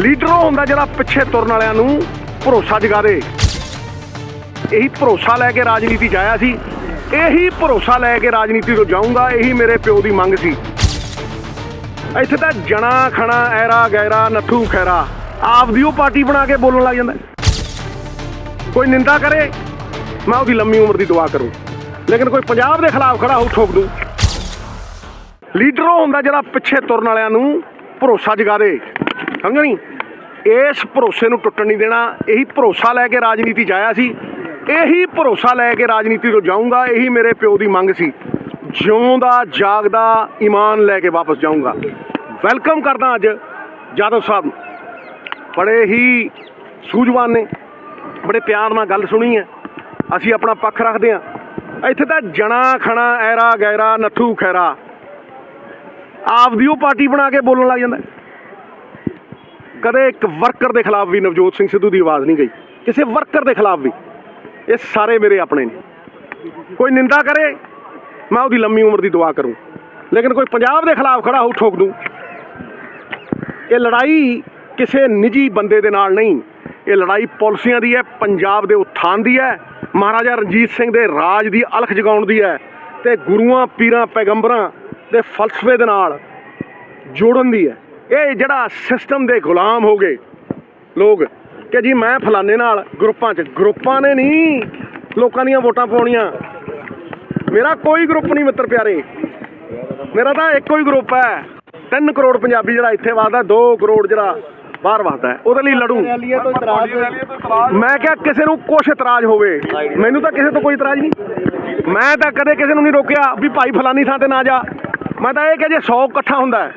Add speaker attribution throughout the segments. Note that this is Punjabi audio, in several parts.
Speaker 1: ਲੀਡਰ ਉਹ ਹੁੰਦਾ ਜਿਹੜਾ ਪਿੱਛੇ ਤੁਰਨ ਵਾਲਿਆਂ ਨੂੰ ਭਰੋਸਾ ਜਗਾ ਦੇ ਇਹੀ ਭਰੋਸਾ ਲੈ ਕੇ ਰਾਜਨੀਤੀ ਜਾਇਆ ਸੀ। ਇਹੀ ਭਰੋਸਾ ਲੈ ਕੇ ਰਾਜਨੀਤੀ ਤੋਂ ਜਾਊਂਗਾ, ਇਹੀ ਮੇਰੇ ਪਿਓ ਦੀ ਮੰਗ ਸੀ। ਇੱਥੇ ਤਾਂ ਜਣਾ ਖਣਾ, ਐਰਾ ਗੈਰਾ ਨੱਥੂ ਖੈਰਾ, ਆਪਦੀ ਉਹ ਪਾਰਟੀ ਬਣਾ ਕੇ ਬੋਲਣ ਲੱਗ ਜਾਂਦਾ। ਕੋਈ ਨਿੰਦਾ ਕਰੇ, ਮੈਂ ਉਹਦੀ ਲੰਮੀ ਉਮਰ ਦੀ ਦੁਆ ਕਰੂੰ। ਲੇਕਿਨ ਕੋਈ ਪੰਜਾਬ ਦੇ ਖਿਲਾਫ ਖੜਾ ਹੋ ਠੋਕ ਦੂੰ। ਲੀਡਰ ਉਹ ਹੁੰਦਾ ਜਿਹੜਾ ਪਿੱਛੇ ਤੁਰਨ ਵਾਲਿਆਂ ਨੂੰ ਭਰੋਸਾ ਜਗਾ ਦੇ ਸਮਝੋ ਨਹੀਂ ਇਸ ਭਰੋਸੇ ਨੂੰ ਟੁੱਟਣ ਨਹੀਂ ਦੇਣਾ, ਇਹੀ ਭਰੋਸਾ ਲੈ ਕੇ ਰਾਜਨੀਤੀ 'ਚ ਆਇਆ ਸੀ। ਇਹੀ ਭਰੋਸਾ ਲੈ ਕੇ ਰਾਜਨੀਤੀ ਤੋਂ ਜਾਊਂਗਾ, ਇਹੀ ਮੇਰੇ ਪਿਓ ਦੀ ਮੰਗ ਸੀ। ਜਿਉਂਦਾ, ਜਾਗਦਾ, ਈਮਾਨ ਲੈ ਕੇ ਵਾਪਸ ਜਾਊਂਗਾ। ਵੈਲਕਮ ਕਰਦਾ ਅੱਜ ਜਾਦਵ ਸਾਹਿਬ। ਬੜੇ ਹੀ ਸੂਝਵਾਨ ਨੇ। ਬੜੇ ਪਿਆਰ ਨਾਲ ਗੱਲ ਸੁਣੀ ਹੈ। ਅਸੀਂ ਆਪਣਾ ਪੱਖ ਰੱਖਦੇ ਹਾਂ। ਇੱਥੇ ਤਾਂ ਜਣਾ ਖਣਾ, ਐਰਾ, ਗੈਰਾ, ਨੱਥੂ ਖੈਰਾ। ਆਪਦੀ ਉਹ ਪਾਰਟੀ ਬਣਾ ਕੇ ਬੋਲਣ ਲੱਗ ਜਾਂਦਾ। ਕਦੇ ਇੱਕ ਵਰਕਰ ਦੇ ਖਿਲਾਫ ਵੀ ਨਵਜੋਤ ਸਿੰਘ ਸਿੱਧੂ ਦੀ ਆਵਾਜ਼ ਨਹੀਂ ਗਈ। ਕਿਸੇ ਵਰਕਰ ਦੇ ਖਿਲਾਫ ਵੀ। ਇਹ ਸਾਰੇ ਮੇਰੇ ਆਪਣੇ ਨੇ। ਕੋਈ ਨਿੰਦਾ ਕਰੇ, ਮੈਂ ਉਹਦੀ ਲੰਮੀ ਉਮਰ ਦੀ ਦੁਆ ਕਰੂੰ। ਲੇਕਿਨ ਕੋਈ ਪੰਜਾਬ ਦੇ ਖਿਲਾਫ ਖੜਾ ਹੋ ਠੋਕ ਦੂੰ। ਇਹ ਲੜਾਈ ਕਿਸੇ ਨਿੱਜੀ ਬੰਦੇ ਦੇ ਨਾਲ ਨਹੀਂ। ਇਹ ਲੜਾਈ ਪਾਲਿਸੀਆਂ ਦੀ ਹੈ, ਪੰਜਾਬ ਦੇ ਉਥਾਨ ਦੀ ਹੈ, ਮਹਾਰਾਜਾ ਰਣਜੀਤ ਸਿੰਘ ਦੇ ਰਾਜ ਦੀ ਅਲਖ ਜਗਾਉਣ ਦੀ ਹੈ ਤੇ ਗੁਰੂਆਂ, ਪੀਰਾਂ, ਪੈਗੰਬਰਾਂ ਦੇ ਫਲਸਫੇ ਦੇ ਨਾਲ ਜੋੜਨ ਦੀ ਹੈ। ਇਹ ਜਿਹੜਾ ਸਿਸਟਮ ਦੇ ਗੁਲਾਮ ਹੋ ਗਏ ਲੋਕ ਕਿ ਜੀ ਮੈਂ ਫਲਾਣੇ ਨਾਲ ਗਰੁੱਪਾਂ 'ਚ, ਗਰੁੱਪਾਂ ਨੇ ਨਹੀਂ, ਲੋਕਾਂ ਦੀਆਂ ਵੋਟਾਂ ਪਾਉਣੀਆਂ। ਮੇਰਾ ਕੋਈ ਗਰੁੱਪ ਨਹੀਂ ਮਿੱਤਰ ਪਿਆਰੇ। ਮੇਰਾ ਤਾਂ ਇੱਕੋ ਹੀ ਗਰੁੱਪ ਹੈ। 3 ਕਰੋੜ ਪੰਜਾਬੀ ਜਿਹੜਾ ਇੱਥੇ ਵਸਦਾ 2 ਕਰੋੜ ਜਿਹੜਾ ਬਾਹਰ ਵਸਦਾ ਉਹਦੇ ਲਈ ਲੜੂ। ਮੈਂ ਕਿਹਾ ਕਿਸੇ ਨੂੰ ਕੁਛ ਇਤਰਾਜ਼ ਹੋਵੇ। ਮੈਨੂੰ ਤਾਂ ਕਿਸੇ ਤੋਂ ਕੋਈ ਇਤਰਾਜ਼ ਨਹੀਂ। ਮੈਂ ਤਾਂ ਕਦੇ ਕਿਸੇ ਨੂੰ ਨਹੀਂ ਰੋਕਿਆ ਵੀ ਭਾਈ ਫਲਾਨੀ ਥਾਂ ਤੇ ਨਾ ਜਾ। ਮੈਂ ਤਾਂ ਇਹ ਕਿਹਾ ਜੇ 100 ਇਕੱਠਾ ਹੁੰਦਾ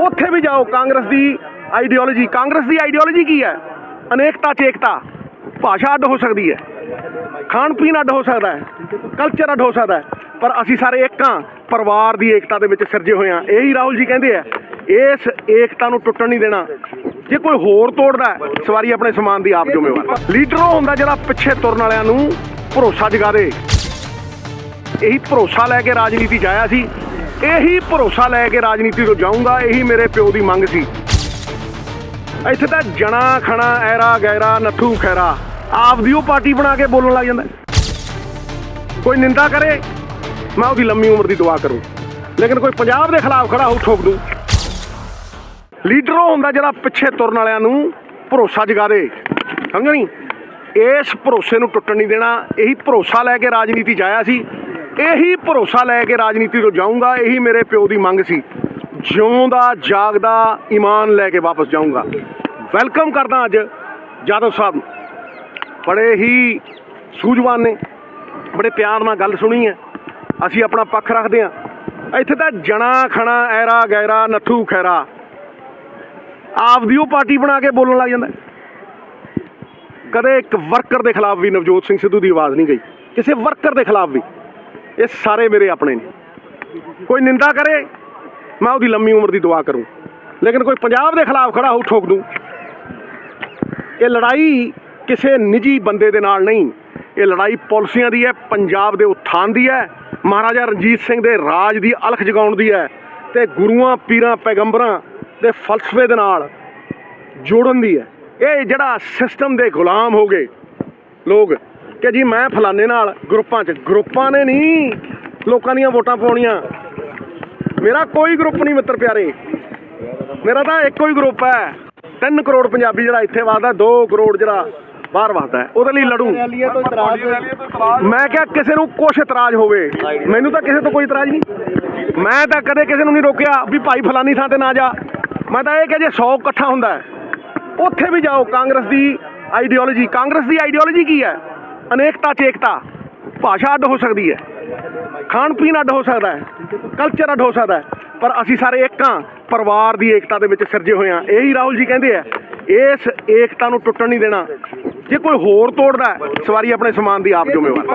Speaker 1: ਉੱਥੇ ਵੀ ਜਾਓ ਕਾਂਗਰਸ ਦੀ ਆਈਡੀਓਲੋਜੀ ਕਾਂਗਰਸ ਦੀ ਆਈਡੀਓਲੋਜੀ ਕੀ ਹੈ? ਅਨੇਕਤਾ ਚ ਏਕਤਾ। ਭਾਸ਼ਾ ਅੱਡ ਹੋ ਸਕਦੀ ਹੈ। ਖਾਣ ਪੀਣ ਅੱਡ ਹੋ ਸਕਦਾ ਹੈ। ਕਲਚਰ ਅੱਡ ਹੋ ਸਕਦਾ ਹੈ। ਪਰ ਅਸੀਂ ਸਾਰੇ ਇੱਕ ਹਾਂ। ਪਰਿਵਾਰ ਦੀ ਏਕਤਾ ਦੇ ਵਿੱਚ ਸਿਰਜੇ ਹੋਏ ਹਾਂ। ਇਹੀ ਰਾਹੁਲ ਜੀ ਕਹਿੰਦੇ ਆ, ਇਸ ਏਕਤਾ ਨੂੰ ਟੁੱਟਣ ਨਹੀਂ ਦੇਣਾ। ਜੇ ਕੋਈ ਹੋਰ ਤੋੜਦਾ ਸਵਾਰੀ ਆਪਣੇ ਸਮਾਨ ਦੀ ਆਪ ਜ਼ਿੰਮੇਵਾਰ ਲੀਡਰ ਉਹ ਹੁੰਦਾ ਜਿਹੜਾ ਪਿੱਛੇ ਤੁਰਨ ਵਾਲਿਆਂ ਨੂੰ ਭਰੋਸਾ ਜਗਾ ਦੇ। ਇਹੀ ਭਰੋਸਾ ਲੈ ਕੇ ਰਾਜਨੀਤੀ 'ਚ ਆਇਆ ਸੀ। ਇਹੀ ਭਰੋਸਾ ਲੈ ਕੇ ਰਾਜਨੀਤੀ ਤੋਂ ਜਾਊਂਗਾ, ਇਹੀ ਮੇਰੇ ਪਿਓ ਦੀ ਮੰਗ ਸੀ। ਇੱਥੇ ਤਾਂ ਜਣਾ ਖਣਾ, ਐਰਾ ਗੈਰਾ, ਨੱਥੂ ਖੈਰਾ, ਆਪਦੀ ਉਹ ਪਾਰਟੀ ਬਣਾ ਕੇ ਬੋਲਣ ਲੱਗ ਜਾਂਦਾ। ਕੋਈ ਨਿੰਦਾ ਕਰੇ, ਮੈਂ ਉਹਦੀ ਲੰਮੀ ਉਮਰ ਦੀ ਦੁਆ ਕਰੂੰ। ਲੇਕਿਨ ਕੋਈ ਪੰਜਾਬ ਦੇ ਖਿਲਾਫ ਖੜਾ ਹੋ ਠੋਕ ਦੂੰ। ਲੀਡਰ ਉਹ ਹੁੰਦਾ ਜਿਹੜਾ ਪਿੱਛੇ ਤੁਰਨ ਵਾਲਿਆਂ ਨੂੰ ਭਰੋਸਾ ਜਗਾ ਦੇ। ਸਮਝੋ ਨਹੀਂ? ਇਸ ਭਰੋਸੇ ਨੂੰ ਟੁੱਟਣ ਨਹੀਂ ਦੇਣਾ। ਇਹੀ ਭਰੋਸਾ ਲੈ ਕੇ ਰਾਜਨੀਤੀ 'ਚ ਆਇਆ ਸੀ। ਇਹੀ ਭਰੋਸਾ ਲੈ ਕੇ ਰਾਜਨੀਤੀ ਤੋਂ ਜਾਊਂਗਾ, ਇਹੀ ਮੇਰੇ ਪਿਓ ਦੀ ਮੰਗ ਸੀ। ਜਿਉਂਦਾ, ਜਾਗਦਾ, ਈਮਾਨ ਲੈ ਕੇ ਵਾਪਸ ਜਾਊਂਗਾ। ਵੈਲਕਮ ਕਰਦਾ ਅੱਜ ਜਾਦਵ ਸਾਹਿਬ। ਬੜੇ ਹੀ ਸੂਝਵਾਨ ਨੇ, ਬੜੇ ਪਿਆਰ ਨਾਲ ਗੱਲ ਸੁਣੀ ਹੈ। ਅਸੀਂ ਆਪਣਾ ਪੱਖ ਰੱਖਦੇ ਹਾਂ। ਇੱਥੇ ਤਾਂ ਜਣਾ ਖਣਾ, ਐਰਾ ਗੈਰਾ, ਨੱਥੂ ਖੈਰਾ। ਆਪਦੀ ਉਹ ਪਾਰਟੀ ਬਣਾ ਕੇ ਬੋਲਣ ਲੱਗ ਜਾਂਦਾ। ਕਦੇ ਇੱਕ ਵਰਕਰ ਦੇ ਖਿਲਾਫ ਵੀ ਨਵਜੋਤ ਸਿੰਘ ਸਿੱਧੂ ਦੀ ਆਵਾਜ਼ ਨਹੀਂ ਗਈ। ਕਿਸੇ ਵਰਕਰ ਦੇ ਖਿਲਾਫ ਵੀ। ਇਹ ਸਾਰੇ ਮੇਰੇ ਆਪਣੇ ਨੇ। ਕੋਈ ਨਿੰਦਾ ਕਰੇ, ਮੈਂ ਉਹਦੀ ਲੰਮੀ ਉਮਰ ਦੀ ਦੁਆ ਕਰੂੰ। ਲੇਕਿਨ ਕੋਈ ਪੰਜਾਬ ਦੇ ਖਿਲਾਫ ਖੜਾ ਹੋ ਠੋਕ ਦੂੰ। ਇਹ ਲੜਾਈ ਕਿਸੇ ਨਿੱਜੀ ਬੰਦੇ ਦੇ ਨਾਲ ਨਹੀਂ। ਇਹ ਲੜਾਈ ਪਾਲਿਸੀਆਂ ਦੀ ਹੈ, ਪੰਜਾਬ ਦੇ ਉਥਾਨ ਦੀ ਹੈ, ਮਹਾਰਾਜਾ ਰਣਜੀਤ ਸਿੰਘ ਦੇ ਰਾਜ ਦੀ ਅਲਖ ਜਗਾਉਣ ਦੀ ਹੈ ਤੇ ਗੁਰੂਆਂ, ਪੀਰਾਂ, ਪੈਗੰਬਰਾਂ ਦੇ ਫਲਸਫੇ ਦੇ ਨਾਲ ਜੋੜਨ ਦੀ ਹੈ। ਇਹ ਜਿਹੜਾ ਸਿਸਟਮ ਦੇ ਗੁਲਾਮ ਹੋ ਗਏ ਲੋਕ ਕਿ ਜੀ ਮੈਂ ਫਲਾਣੇ ਨਾਲ ਗਰੁੱਪਾਂ 'ਚ, ਗਰੁੱਪਾਂ ਨੇ ਨਹੀਂ ਲੋਕਾਂ ਦੀਆਂ ਵੋਟਾਂ ਪਾਉਣੀਆਂ। ਮੇਰਾ ਕੋਈ ਗਰੁੱਪ ਨਹੀਂ ਮਿੱਤਰ ਪਿਆਰੇ। ਮੇਰਾ ਤਾਂ ਇੱਕੋ ਹੀ ਗਰੁੱਪ ਹੈ। 3 ਕਰੋੜ ਪੰਜਾਬੀ ਜਿਹੜਾ ਇੱਥੇ ਵਸਦਾ 2 ਕਰੋੜ ਜਿਹੜਾ ਬਾਹਰ ਵਸਦਾ ਉਹਦੇ ਲਈ ਲੜੂ।
Speaker 2: ਤੋਂ
Speaker 1: ਮੈਂ ਕਿਹਾ ਕਿਸੇ ਨੂੰ ਕੁਛ ਇਤਰਾਜ਼ ਹੋਵੇ। ਮੈਨੂੰ ਤਾਂ ਕਿਸੇ ਤੋਂ ਕੋਈ ਇਤਰਾਜ਼ ਨਹੀਂ। ਮੈਂ ਤਾਂ ਕਦੇ ਕਿਸੇ ਨੂੰ ਨਹੀਂ ਰੋਕਿਆ ਵੀ ਭਾਈ ਫਲਾਨੀ ਥਾਂ ਤੇ ਨਾ ਜਾ। ਮੈਂ ਤਾਂ ਇਹ ਕਿਹਾ ਜੇ 100 ਇਕੱਠਾ ਹੁੰਦਾ ਉੱਥੇ ਵੀ ਜਾਓ ਕਾਂਗਰਸ ਦੀ ਆਈਡੀਓਲੋਜੀ ਕਾਂਗਰਸ ਦੀ ਆਈਡੀਓਲੋਜੀ ਕੀ ਹੈ? ਅਨੇਕਤਾ ਚ ਏਕਤਾ। ਭਾਸ਼ਾ ਅੱਡ ਹੋ ਸਕਦੀ ਹੈ। ਖਾਣ ਪੀਣ ਅੱਡ ਹੋ ਸਕਦਾ ਹੈ। ਕਲਚਰ ਅੱਡ ਹੋ ਸਕਦਾ ਹੈ। ਪਰ ਅਸੀਂ ਸਾਰੇ ਇੱਕ ਹਾਂ। ਪਰਿਵਾਰ ਦੀ ਏਕਤਾ ਦੇ ਵਿੱਚ ਸਿਰਜੇ ਹੋਏ ਹਾਂ। ਇਹੀ ਰਾਹੁਲ ਜੀ ਕਹਿੰਦੇ ਆ, ਇਸ ਏਕਤਾ ਨੂੰ ਟੁੱਟਣ ਨਹੀਂ ਦੇਣਾ। ਜੇ ਕੋਈ ਹੋਰ ਤੋੜਦਾ ਸਵਾਰੀ ਆਪਣੇ ਸਮਾਨ ਦੀ ਆਪ ਜ਼ਿੰਮੇਵਾਰ।